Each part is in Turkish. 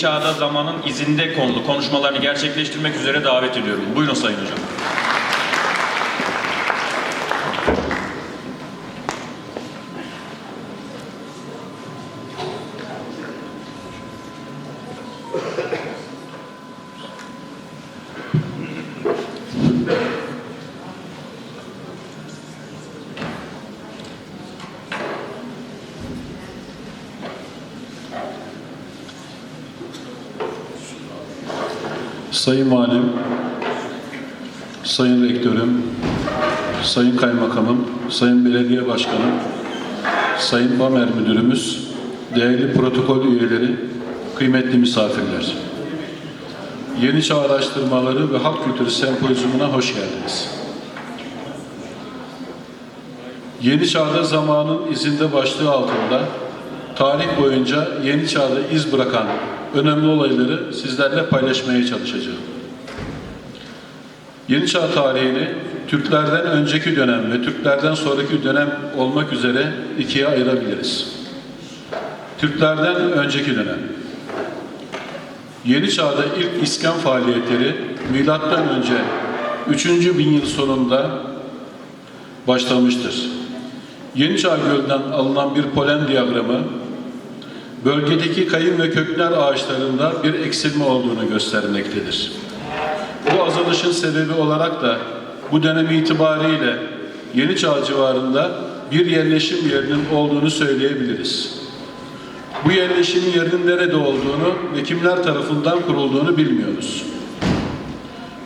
çağda zamanın izinde konulu konuşmalarını gerçekleştirmek üzere davet ediyorum. Buyurun Sayın Hocam. Sayın Valim, Sayın Rektörüm, Sayın Kaymakamım, Sayın Belediye Başkanım, Sayın BAMER Müdürümüz, değerli protokol üyeleri, kıymetli misafirler. Yeni Çağ Araştırmaları ve Halk Kültürü Sempozyumuna hoş geldiniz. Yeni Çağda zamanın izinde başlığı altında tarih boyunca Yeni Çağda iz bırakan önemli olayları sizlerle paylaşmaya çalışacağım. Yeni Çağ tarihini Türklerden önceki dönem ve Türklerden sonraki dönem olmak üzere ikiye ayırabiliriz. Türklerden önceki dönem. Yeni Çağ'da ilk iskan faaliyetleri milattan önce 3. bin yıl sonunda başlamıştır. Yeni Çağ Gölü'nden alınan bir polen diyagramı bölgedeki kayın ve kökler ağaçlarında bir eksilme olduğunu göstermektedir. Bu azalışın sebebi olarak da bu dönem itibariyle Yeni Çağ civarında bir yerleşim yerinin olduğunu söyleyebiliriz. Bu yerleşimin yerinin nerede olduğunu ve kimler tarafından kurulduğunu bilmiyoruz.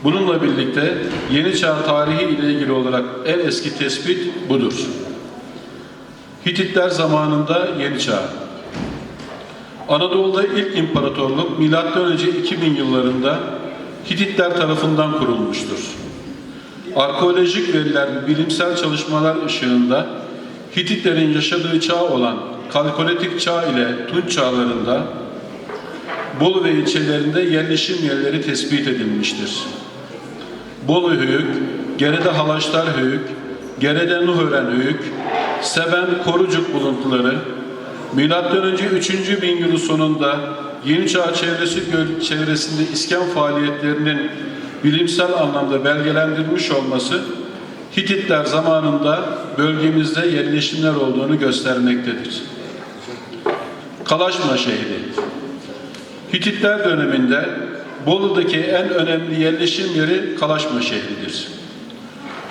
Bununla birlikte Yeni Çağ tarihi ile ilgili olarak en eski tespit budur. Hititler zamanında Yeni Çağ. Anadolu'da ilk imparatorluk M.Ö. 2000 yıllarında Hititler tarafından kurulmuştur. Arkeolojik veriler ve bilimsel çalışmalar ışığında Hititlerin yaşadığı çağ olan Kalkolitik çağ ile Tunç çağlarında Bolu ve ilçelerinde yerleşim yerleri tespit edilmiştir. Bolu Höyük, Gerede Halaşlar Höyük, Gerede Nuhören Höyük, Seben Korucuk buluntuları, Milattan önce 3. bin yılı sonunda Yeni Çağ çevresi çevresinde iskan faaliyetlerinin bilimsel anlamda belgelendirilmiş olması Hititler zamanında bölgemizde yerleşimler olduğunu göstermektedir. Kalaşma şehri Hititler döneminde Bolu'daki en önemli yerleşim yeri Kalaşma şehridir.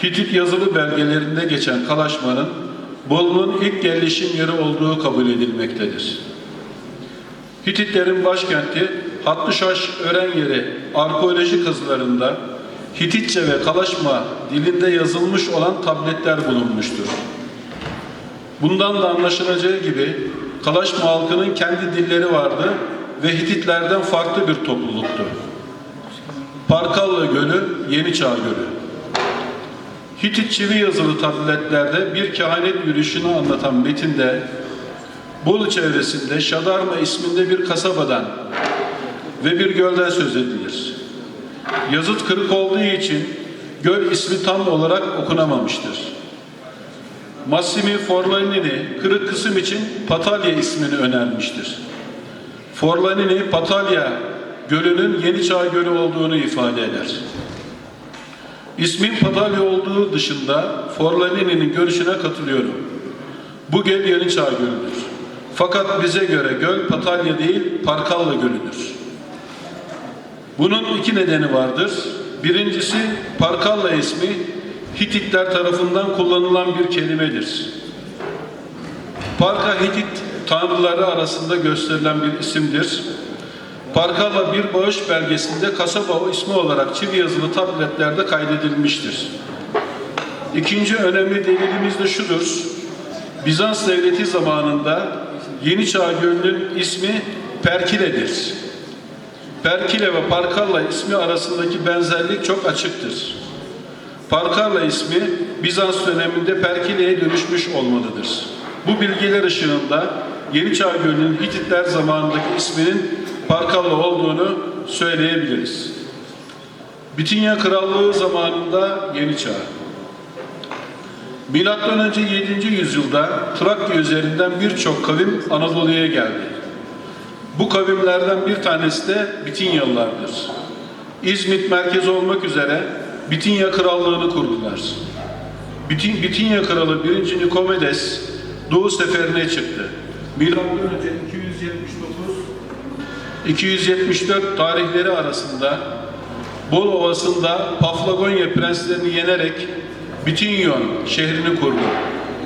Hitit yazılı belgelerinde geçen Kalaşma'nın Bolu'nun ilk yerleşim yeri olduğu kabul edilmektedir. Hititlerin başkenti Hattuşaş ören yeri arkeoloji kazılarında Hititçe ve Kalaşma dilinde yazılmış olan tabletler bulunmuştur. Bundan da anlaşılacağı gibi Kalaşma halkının kendi dilleri vardı ve Hititlerden farklı bir topluluktu. Parkalla Gölü, Yeni Çağ Gölü. Hitit yazılı tabletlerde bir kehanet yürüyüşünü anlatan metinde Bolu çevresinde Şadarma isminde bir kasabadan ve bir gölden söz edilir. Yazıt kırık olduğu için göl ismi tam olarak okunamamıştır. Massimi Forlanini kırık kısım için Patalya ismini önermiştir. Forlanini Patalya gölünün Yeni Çağ Gölü olduğunu ifade eder. İsmin Patalya olduğu dışında Forlanini'nin görüşüne katılıyorum. Bu göl Yeni Çağ Gölü'dür. Fakat bize göre göl Patalya değil Parkalla Gölü'dür. Bunun iki nedeni vardır. Birincisi Parkalla ismi Hititler tarafından kullanılan bir kelimedir. Parka Hitit tanrıları arasında gösterilen bir isimdir. Parkalla bir bağış belgesinde kasaba o ismi olarak çivi yazılı tabletlerde kaydedilmiştir. İkinci önemli delilimiz de şudur. Bizans devleti zamanında Yeni Çağ Gölü'nün ismi Perkile'dir. Perkile ve Parkalla ismi arasındaki benzerlik çok açıktır. Parkalla ismi Bizans döneminde Perkile'ye dönüşmüş olmalıdır. Bu bilgiler ışığında Yeni Çağ Gölü'nün Hititler zamanındaki isminin Parkalla olduğunu söyleyebiliriz. Bitinya Krallığı zamanında Yeni Çağ. Milattan önce 7. yüzyılda Trakya üzerinden birçok kavim Anadolu'ya geldi. Bu kavimlerden bir tanesi de Bitinyalılardır. İzmit merkezi olmak üzere Bitinya Krallığını kurdular. Bitin, Bitinya Kralı 1. Nikomedes Doğu seferine çıktı. Milattan önce 279 274 tarihleri arasında Bol Ovası'nda Paflagonya prenslerini yenerek Bitinyon şehrini kurdu.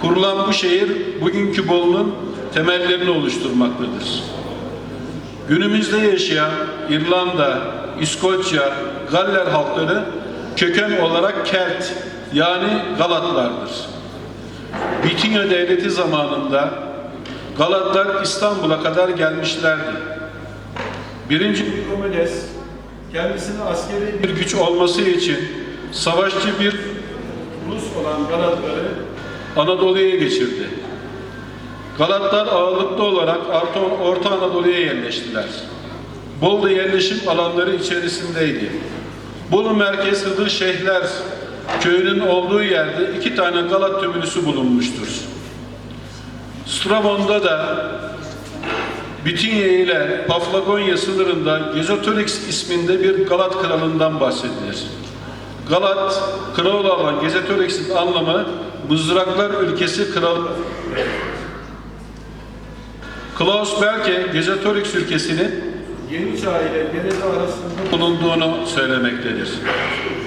Kurulan bu şehir bugünkü Bolu'nun temellerini oluşturmaktadır. Günümüzde yaşayan İrlanda, İskoçya, Galler halkları köken olarak Kelt yani Galatlardır. Bitinya devleti zamanında Galatlar İstanbul'a kadar gelmişlerdi. Birinci Nikomedes kendisine askeri bir güç olması için savaşçı bir Rus olan Galatları Anadolu'ya geçirdi. Galatlar ağırlıklı olarak Orta Anadolu'ya yerleştiler. Bolu yerleşim alanları içerisindeydi. Bolu merkez Hıdır Şeyhler köyünün olduğu yerde iki tane Galat tümülüsü bulunmuştur. Strabon'da da Bitinya ile Paflagonya sınırında Gezotorix isminde bir Galat kralından bahsedilir. Galat, kral olan Gezotorix'in anlamı mızraklar ülkesi kralı. Klaus Berke, Gezotorix ülkesinin Yeni Çağ ile Gerede arasında bulunduğunu söylemektedir.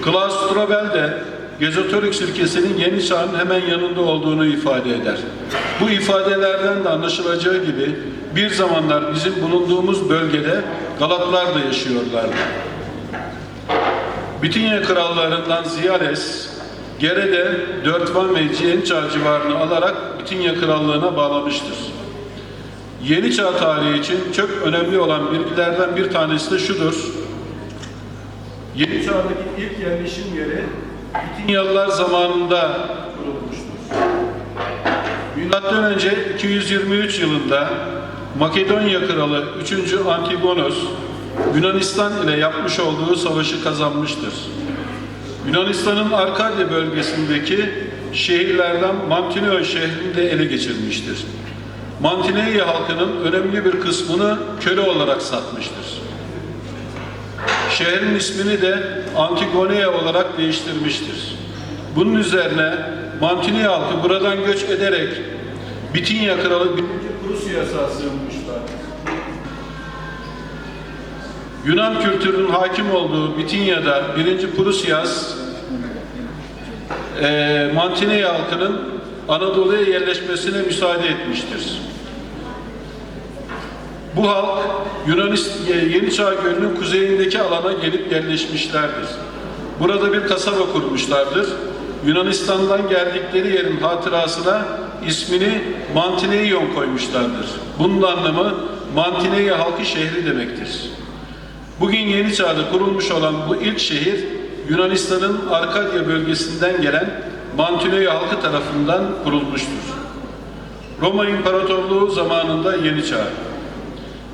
Klaus Strobel de Gezotorix ülkesinin Yeni Çağ'ın hemen yanında olduğunu ifade eder. Bu ifadelerden de anlaşılacağı gibi bir zamanlar bizim bulunduğumuz bölgede Galatlar da yaşıyorlardı. Bitinya krallarından Ziyales, Gerede, Dörtvan ve Yeni Çağ civarını alarak Bitinya krallığına bağlamıştır. Yeni Çağ tarihi için çok önemli olan bilgilerden bir tanesi de şudur. Yeni Çağ'daki ilk yerleşim yeri Bitinyalılar zamanında kurulmuştur. Milattan önce 223 yılında Makedonya kralı 3. Antigonos Yunanistan ile yapmış olduğu savaşı kazanmıştır. Yunanistan'ın Arkadya bölgesindeki şehirlerden Mantineo şehrini de ele geçirmiştir. Mantinea halkının önemli bir kısmını köle olarak satmıştır. Şehrin ismini de Antigonea olarak değiştirmiştir. Bunun üzerine Mantinea halkı buradan göç ederek Bitinya kralı 1. Prusya'ya sığınmışlar. Yunan kültürünün hakim olduğu Bitinya'da 1. Prusyas e, Mantinea halkının Anadolu'ya yerleşmesine müsaade etmiştir. Bu halk Yunanistan Yeni Çağ Gölü'nün kuzeyindeki alana gelip yerleşmişlerdir. Burada bir kasaba kurmuşlardır. Yunanistan'dan geldikleri yerin hatırasına ismini Mantineion koymuşlardır. Bunun anlamı Mantineia halkı şehri demektir. Bugün Yeni Çağ'da kurulmuş olan bu ilk şehir Yunanistan'ın Arkadya bölgesinden gelen Mantinea halkı tarafından kurulmuştur. Roma İmparatorluğu zamanında Yeni Çağ.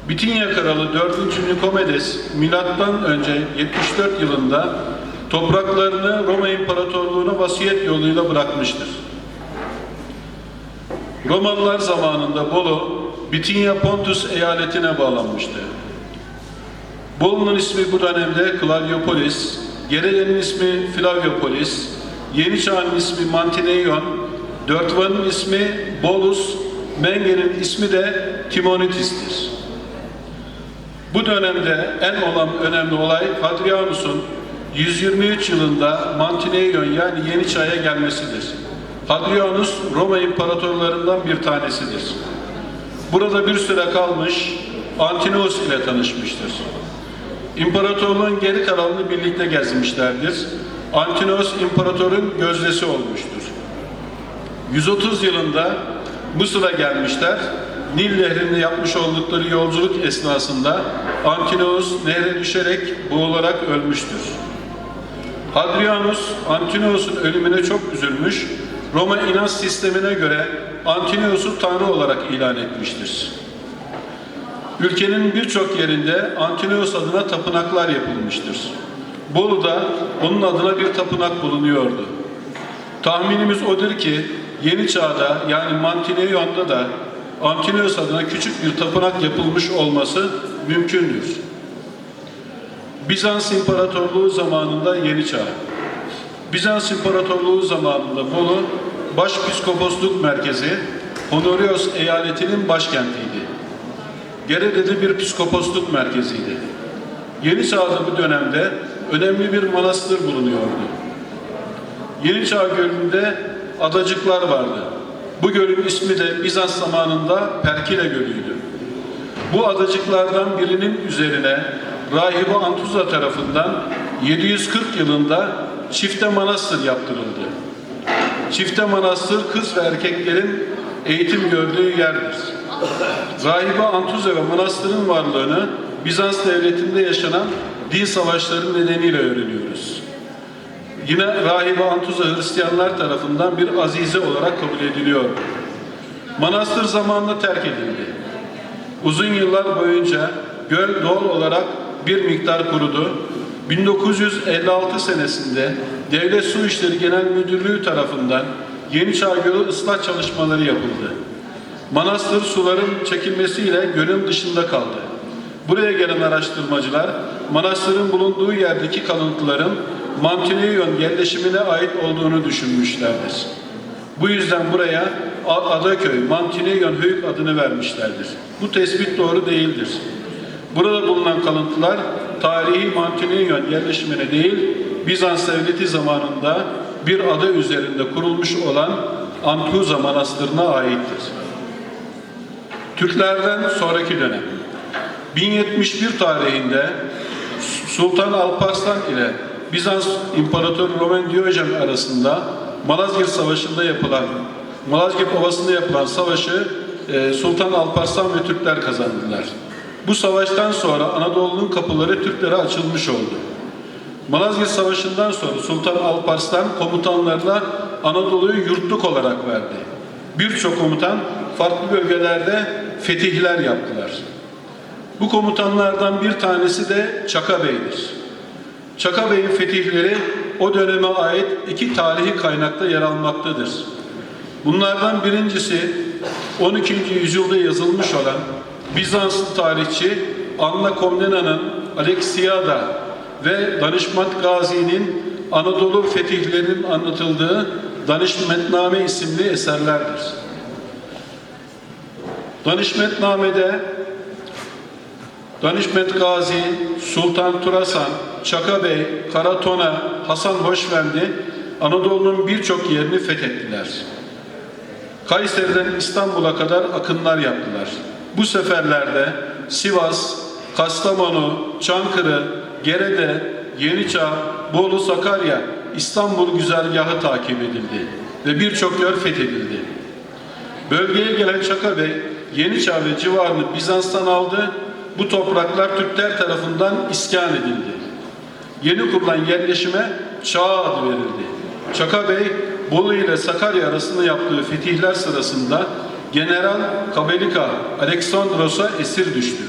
Bitinya Kralı 4. Nikomedes milattan önce 74 yılında topraklarını Roma İmparatorluğu'na vasiyet yoluyla bırakmıştır. Romalılar zamanında Bolu, Bitinya Pontus eyaletine bağlanmıştı. Bolu'nun ismi bu dönemde Klaviopolis, Gerede'nin ismi Flaviopolis, Yeni Çağ'ın ismi Mantineion, Dörtvan'ın ismi Bolus, Menge'nin ismi de Timonitis'tir. Bu dönemde en olan önemli olay Hadrianus'un 123 yılında Mantineion yani Yeni Çağ'a gelmesidir. Hadrianus Roma imparatorlarından bir tanesidir. Burada bir süre kalmış Antinoos ile tanışmıştır. İmparatorluğun geri kalanını birlikte gezmişlerdir. Antinoos imparatorun gözdesi olmuştur. 130 yılında Mısır'a gelmişler. Nil Nehri'nde yapmış oldukları yolculuk esnasında Antinoos nehre düşerek boğularak ölmüştür. Hadrianus, Antinoos'un ölümüne çok üzülmüş, Roma inanç sistemine göre Antinoos'u tanrı olarak ilan etmiştir. Ülkenin birçok yerinde Antinoos adına tapınaklar yapılmıştır. Bolu'da onun adına bir tapınak bulunuyordu. Tahminimiz odur ki Yeni Çağ'da yani Mantineion'da da Antonios adına küçük bir tapınak yapılmış olması mümkündür. Bizans İmparatorluğu zamanında Yeni Çağ. Bizans İmparatorluğu zamanında Bolu Başpiskoposluk merkezi Honorios eyaletinin başkentiydi. Gerede'de bir piskoposluk merkeziydi. Yeni Çağ'da bu dönemde önemli bir manastır bulunuyordu. Yeni Çağ Gölü'nde adacıklar vardı. Bu gölün ismi de Bizans zamanında Perkile Gölü'ydü. Bu adacıklardan birinin üzerine Rahibe Antuza tarafından 740 yılında çifte manastır yaptırıldı. Çifte manastır kız ve erkeklerin eğitim gördüğü yerdir. Rahibe Antuza ve manastırın varlığını Bizans devletinde yaşanan din savaşları nedeniyle öğreniyoruz. Yine Rahibe Antuza Hristiyanlar tarafından bir azize olarak kabul ediliyor. Manastır zamanla terk edildi. Uzun yıllar boyunca göl doğal olarak bir miktar kurudu. 1956 senesinde Devlet Su İşleri Genel Müdürlüğü tarafından Yeni Çağ Gölü ıslah çalışmaları yapıldı. Manastır suların çekilmesiyle gölün dışında kaldı. Buraya gelen araştırmacılar manastırın bulunduğu yerdeki kalıntıların Mantineyon yerleşimine ait olduğunu düşünmüşlerdir. Bu yüzden buraya Adaköy, Mantineyon Höyük adını vermişlerdir. Bu tespit doğru değildir. Burada bulunan kalıntılar tarihi Mantineyon yerleşimine değil, Bizans Devleti zamanında bir ada üzerinde kurulmuş olan Antuza Manastırı'na aittir. Türklerden sonraki dönem. 1071 tarihinde Sultan Alparslan ile Bizans İmparatoru Roman Diyojen arasında Malazgirt Savaşı'nda yapılan Malazgirt Ovası'nda yapılan savaşı e, Sultan Alparslan ve Türkler kazandılar. Bu savaştan sonra Anadolu'nun kapıları Türklere açılmış oldu. Malazgirt Savaşı'ndan sonra Sultan Alparslan komutanlarına Anadolu'yu yurtluk olarak verdi. Birçok komutan farklı bölgelerde fetihler yaptılar. Bu komutanlardan bir tanesi de Çaka Bey'dir. Çaka Bey'in fetihleri o döneme ait iki tarihi kaynakta yer almaktadır. Bunlardan birincisi 12. yüzyılda yazılmış olan Bizanslı tarihçi Anna Komnena'nın Alexiada ve Danışmat Gazi'nin Anadolu fetihlerinin anlatıldığı Danışmetname isimli eserlerdir. Danışmetname'de Danışmet Gazi, Sultan Turasan, Çaka Bey, Karatona, Hasan Hoşvendi Anadolu'nun birçok yerini fethettiler. Kayseri'den İstanbul'a kadar akınlar yaptılar. Bu seferlerde Sivas, Kastamonu, Çankırı, Gerede, Yeniçağ, Bolu, Sakarya, İstanbul güzergahı takip edildi ve birçok yer fethedildi. Bölgeye gelen Çaka Bey, Yeniçağ ve civarını Bizans'tan aldı. Bu topraklar Türkler tarafından iskan edildi. Yeni kurulan yerleşime Çağ adı verildi. Çaka Bey, Bolu ile Sakarya arasında yaptığı fetihler sırasında General Kabelika Aleksandros'a esir düştü.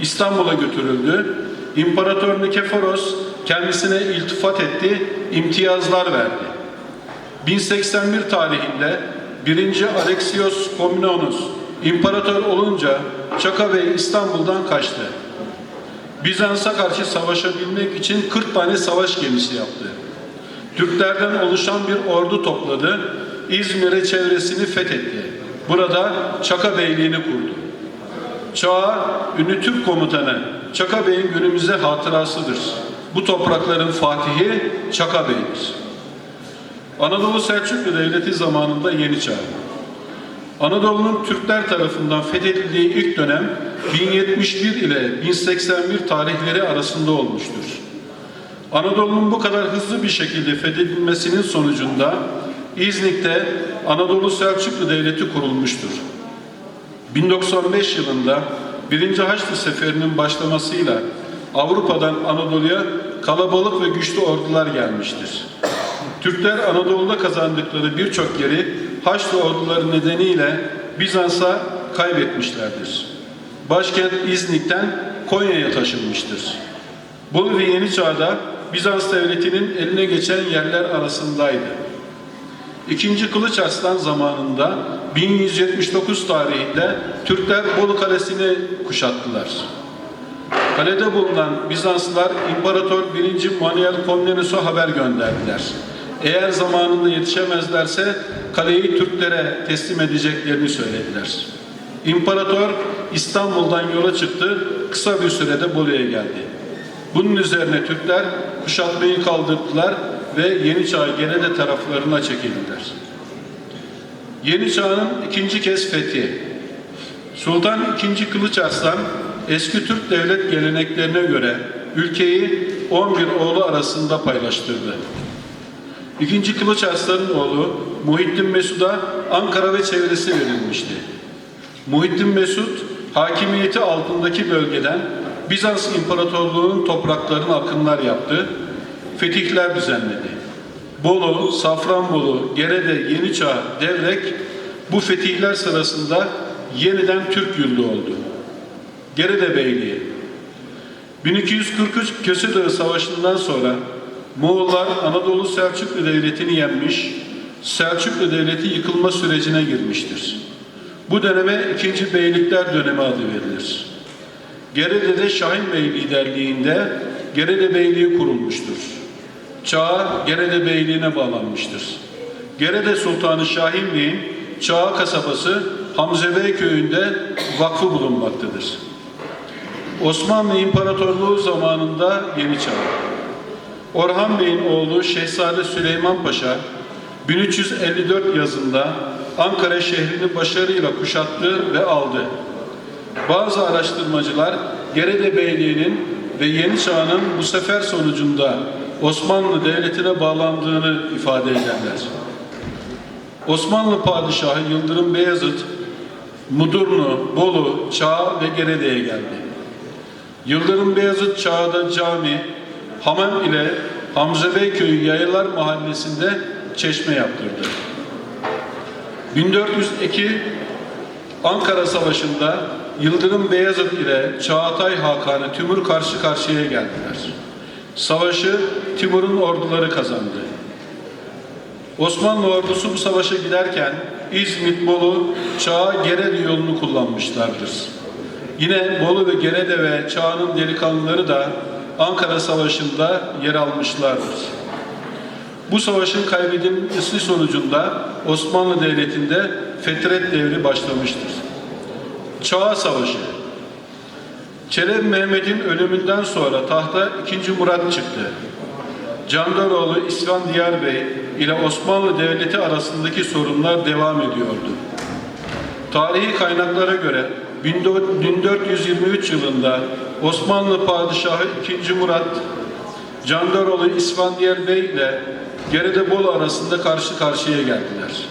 İstanbul'a götürüldü. İmparator Nikeforos kendisine iltifat etti, imtiyazlar verdi. 1081 tarihinde 1. Alexios Komnenos imparator olunca Çaka Bey İstanbul'dan kaçtı. Bizans'a karşı savaşabilmek için 40 tane savaş gemisi yaptı. Türklerden oluşan bir ordu topladı. İzmir'e çevresini fethetti. Burada Çaka Beyliğini kurdu. Çağ, ünlü Türk komutanı Çaka Bey'in günümüzde hatırasıdır. Bu toprakların fatihi Çaka Bey'dir. Anadolu Selçuklu Devleti zamanında Yeni Çağ. Anadolu'nun Türkler tarafından fethedildiği ilk dönem 1071 ile 1081 tarihleri arasında olmuştur. Anadolu'nun bu kadar hızlı bir şekilde fethedilmesinin sonucunda İznik'te Anadolu Selçuklu Devleti kurulmuştur. 1095 yılında 1. Haçlı Seferi'nin başlamasıyla Avrupa'dan Anadolu'ya kalabalık ve güçlü ordular gelmiştir. Türkler Anadolu'da kazandıkları birçok yeri Haçlı orduları nedeniyle Bizans'a kaybetmişlerdir. Başkent İznik'ten Konya'ya taşınmıştır. Bolu ve Yeni Çağ'da Bizans Devleti'nin eline geçen yerler arasındaydı. 2. Kılıç Arslan zamanında 1179 tarihinde Türkler Bolu Kalesi'ni kuşattılar. Kalede bulunan Bizanslılar İmparator 1. Manuel Komnenos'a haber gönderdiler. Eğer zamanında yetişemezlerse kaleyi Türklere teslim edeceklerini söylediler. İmparator İstanbul'dan yola çıktı, kısa bir sürede Bolu'ya geldi. Bunun üzerine Türkler kuşatmayı kaldırdılar ve Yeni Çağ Gerede taraflarına çekildiler. Yeni Çağ'ın ikinci kez fethi. Sultan II. Kılıç Arslan eski Türk devlet geleneklerine göre ülkeyi 11 oğlu arasında paylaştırdı. İkinci Kılıç Arslan'ın oğlu Muhittin Mesud'a Ankara ve çevresi verilmişti. Muhittin Mesud hakimiyeti altındaki bölgeden Bizans İmparatorluğu'nun topraklarına akınlar yaptı, fetihler düzenledi. Bolu, Safranbolu, Gerede, Yeniçağ, Devrek bu fetihler sırasında yeniden Türk yurdu oldu. Gerede Beyliği 1243 Kösedağı Savaşı'ndan sonra Moğollar Anadolu Selçuklu Devleti'ni yenmiş, Selçuklu Devleti yıkılma sürecine girmiştir. Bu döneme 2. Beylikler dönemi adı verilir. Gerede'de Şahin Bey liderliğinde Gerede Beyliği kurulmuştur. Çağ Gerede Beyliğine bağlanmıştır. Gerede Sultanı Şahin Bey'in Çağ kasabası Hamzebey köyünde vakfı bulunmaktadır. Osmanlı İmparatorluğu zamanında Yeni Çağ. Orhan Bey'in oğlu Şehzade Süleyman Paşa 1354 yazında Ankara şehrini başarıyla kuşattı ve aldı. Bazı araştırmacılar Gerede Beyliği'nin ve Yeni Çağ'ın bu sefer sonucunda Osmanlı Devleti'ne bağlandığını ifade ederler. Osmanlı Padişahı Yıldırım Beyazıt, Mudurnu, Bolu, Çağ ve Gerede'ye geldi. Yıldırım Beyazıt Çağ'da cami, hamam ile Hamza Bey Köyü Yayalar Mahallesi'nde çeşme yaptırdı. 1402 Ankara Savaşı'nda Yıldırım Beyazıt ile Çağatay Hakan'ı Timur karşı karşıya geldiler. Savaşı Timur'un orduları kazandı. Osmanlı ordusu bu savaşa giderken İzmit, Bolu, Çağ, Gerede yolunu kullanmışlardır. Yine Bolu ve Gerede ve Çağ'ın delikanlıları da Ankara Savaşı'nda yer almışlardır. Bu savaşın kaybedilmesi sonucunda Osmanlı Devleti'nde Fetret devri başlamıştır. Çağ Savaşı Çelebi Mehmet'in ölümünden sonra tahta 2. Murat çıktı. Candaroğlu İsfandiyar Bey ile Osmanlı Devleti arasındaki sorunlar devam ediyordu. Tarihi kaynaklara göre 1423 yılında Osmanlı Padişahı 2. Murat Candaroğlu İsfandiyar Bey ile Gerede Bolu arasında karşı karşıya geldiler.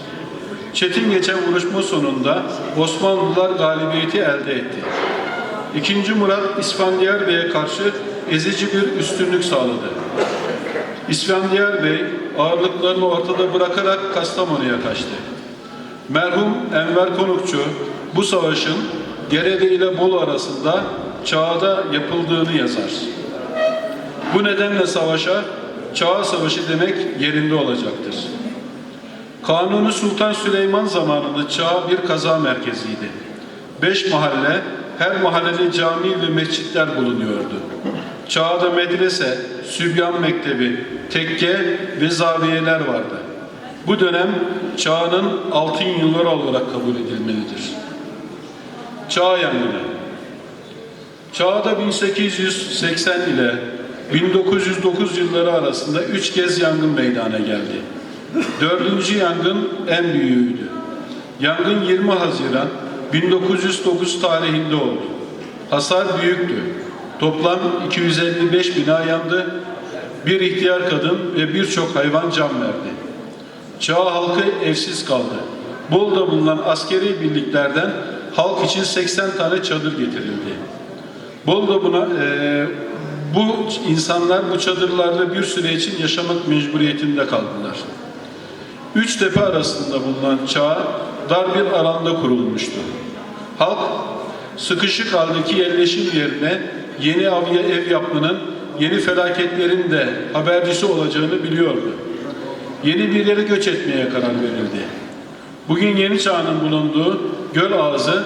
Çetin geçen vuruşma sonunda Osmanlılar galibiyeti elde etti. İkinci Murat İsfandiyar Bey'e karşı ezici bir üstünlük sağladı. İsfandiyar Bey ağırlıklarını ortada bırakarak Kastamonu'ya kaçtı. Merhum Enver Konukçu bu savaşın Gerede ile Bolu arasında Çağ'da yapıldığını yazar. Bu nedenle savaşa Çağ Savaşı demek yerinde olacaktır. Kanuni Sultan Süleyman zamanında Çağ bir kaza merkeziydi. Beş mahalle, her mahallede cami ve mescitler bulunuyordu. Çağda medrese, sübyan mektebi, tekke ve zaviyeler vardı. Bu dönem çağının altın yılları olarak kabul edilmelidir. Çağ yangını Çağda 1880 ile 1909 yılları arasında üç kez yangın meydana geldi. Dördüncü yangın en büyüğüydü. Yangın 20 Haziran 1909 tarihinde oldu. Hasar büyüktü. Toplam 255 bina yandı. Bir ihtiyar kadın ve birçok hayvan can verdi. Çağ halkı evsiz kaldı. Bolu'da bulunan askeri birliklerden halk için 80 tane çadır getirildi. Bolu'da buna e, bu insanlar bu çadırlarda bir süre için yaşamak mecburiyetinde kaldılar. Üç tepe arasında bulunan çağ dar bir alanda kurulmuştu. Halk sıkışık haldeki yerleşim yerine yeni avya ev yapmanın yeni felaketlerin de habercisi olacağını biliyordu. yeni bir yere göç etmeye karar verildi. Bugün Yeni Çağ'ın bulunduğu göl ağzı,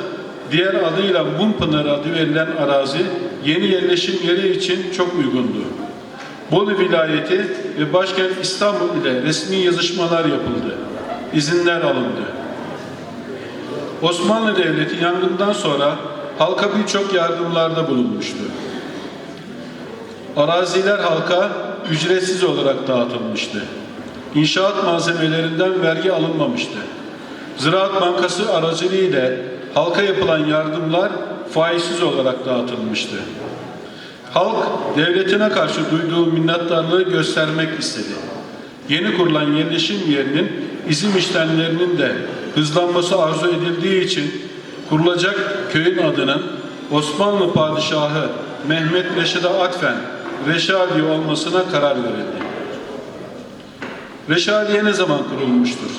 diğer adıyla Bumpınar adı verilen arazi yeni yerleşim yeri için çok uygundu. Bolu vilayeti ve başkent İstanbul ile resmi yazışmalar yapıldı. İzinler alındı. Osmanlı Devleti yangından sonra halka birçok yardımlarda bulunmuştu. Araziler halka ücretsiz olarak dağıtılmıştı. İnşaat malzemelerinden vergi alınmamıştı. Ziraat Bankası aracılığıyla halka yapılan yardımlar faizsiz olarak dağıtılmıştı. Halk devletine karşı duyduğu minnettarlığı göstermek istedi. Yeni kurulan yerleşim yerinin izin işlemlerinin de hızlanması arzu edildiği için kurulacak köyün adının Osmanlı Padişahı Mehmet Reşid'e atfen Reşadiye olmasına karar verildi. Reşadiye ne zaman kurulmuştur?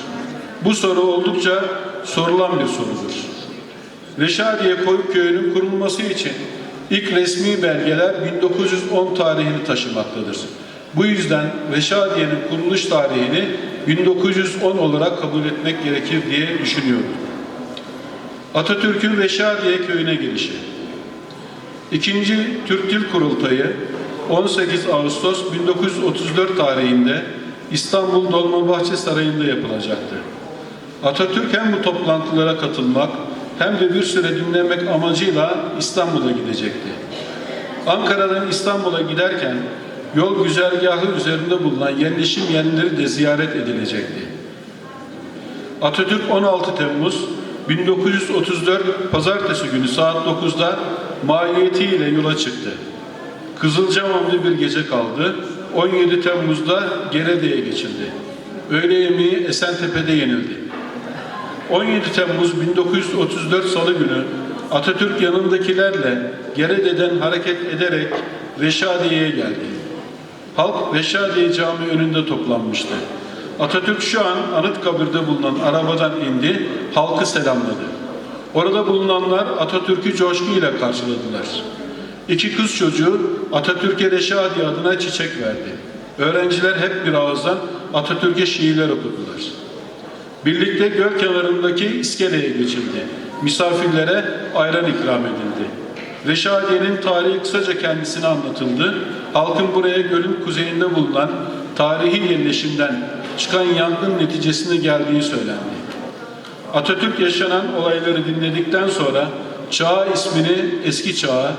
Bu soru oldukça sorulan bir sorudur. Reşadiye Koyuk Köyü'nün kurulması için ilk resmi belgeler 1910 tarihini taşımaktadır. Bu yüzden Reşadiye'nin kuruluş tarihini 1910 olarak kabul etmek gerekir diye düşünüyorum. Atatürk'ün Reşadiye Köyü'ne gelişi. İkinci Türk Dil Kurultayı 18 Ağustos 1934 tarihinde İstanbul Dolmabahçe Sarayı'nda yapılacaktı. Atatürk hem bu toplantılara katılmak hem de bir süre dinlemek amacıyla İstanbul'a gidecekti. Ankara'dan İstanbul'a giderken yol güzergahı üzerinde bulunan yerleşim yerleri de ziyaret edilecekti. Atatürk 16 Temmuz 1934 Pazartesi günü saat 9'da mahiyetiyle yola çıktı. Kızılcamam'da bir gece kaldı. 17 Temmuz'da Gerede'ye geçildi. Öğle yemeği Esentepe'de yenildi. 17 Temmuz 1934 Salı günü Atatürk yanındakilerle Gerede'den hareket ederek Reşadiye'ye geldi. Halk Reşadiye Camii önünde toplanmıştı. Atatürk şu an Anıtkabir'de bulunan arabadan indi, halkı selamladı. Orada bulunanlar Atatürk'ü coşkuyla karşıladılar. İki kız çocuğu Atatürk'e Reşadiye adına çiçek verdi. Öğrenciler hep bir ağızdan Atatürk'e şiirler okudular. Birlikte göl kenarındaki iskeleye geçildi. Misafirlere ayran ikram edildi. Reşadiye'nin tarihi kısaca kendisine anlatıldı. Halkın buraya gölün kuzeyinde bulunan tarihi yerleşimden çıkan yangın neticesinde geldiği söylendi. Atatürk yaşanan olayları dinledikten sonra Çağ ismini eski çağa,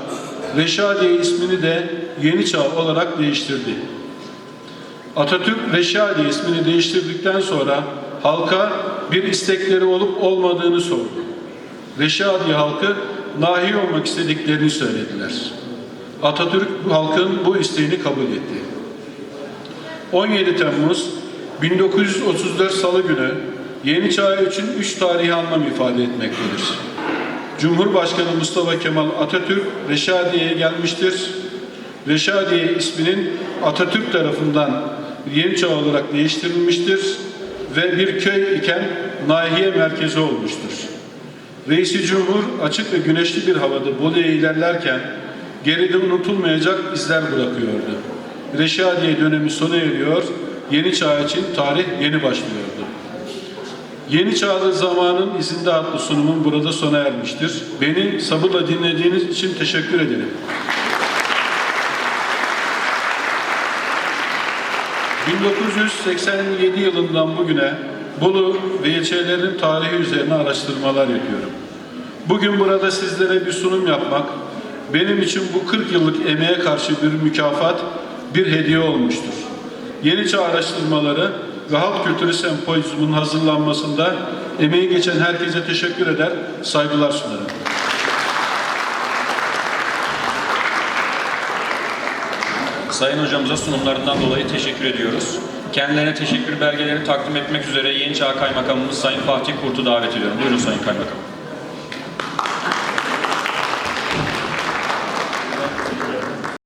Reşadiye ismini de yeni çağ olarak değiştirdi. Atatürk Reşadiye ismini değiştirdikten sonra halka bir istekleri olup olmadığını sordu. Reşadiye halkı nahi olmak istediklerini söylediler. Atatürk halkın bu isteğini kabul etti. 17 Temmuz 1934 Salı günü yeni çağ için üç tarihi anlam ifade etmektedir. Cumhurbaşkanı Mustafa Kemal Atatürk Reşadiye'ye gelmiştir. Reşadiye isminin Atatürk tarafından yeni çağ olarak değiştirilmiştir ve bir köy iken nahiye merkezi olmuştur. Reisi Cumhur açık ve güneşli bir havada Bolu'ya ilerlerken geride unutulmayacak izler bırakıyordu. Reşadiye dönemi sona eriyor, yeni çağ için tarih yeni başlıyordu. Yeni Çağlı Zamanın izinde adlı sunumum burada sona ermiştir. Beni sabırla dinlediğiniz için teşekkür ederim. ...1987 yılından bugüne Bolu ve ilçelerinin tarihi üzerine araştırmalar yapıyorum. Bugün burada sizlere bir sunum yapmak, benim için bu 40 yıllık emeğe karşı bir mükafat, bir hediye olmuştur. Yeni Çağ araştırmaları ve Halk Kültürü Sempozyumu'nun hazırlanmasında emeği geçen herkese teşekkür eder, saygılar sunarım. Sayın hocamıza sunumlarından dolayı teşekkür ediyoruz. Kendilerine teşekkür belgelerini takdim etmek üzere Yeni Çağ Kaymakamımız Sayın Fatih Kurt'u davet ediyorum. Buyurun Sayın Kaymakamım.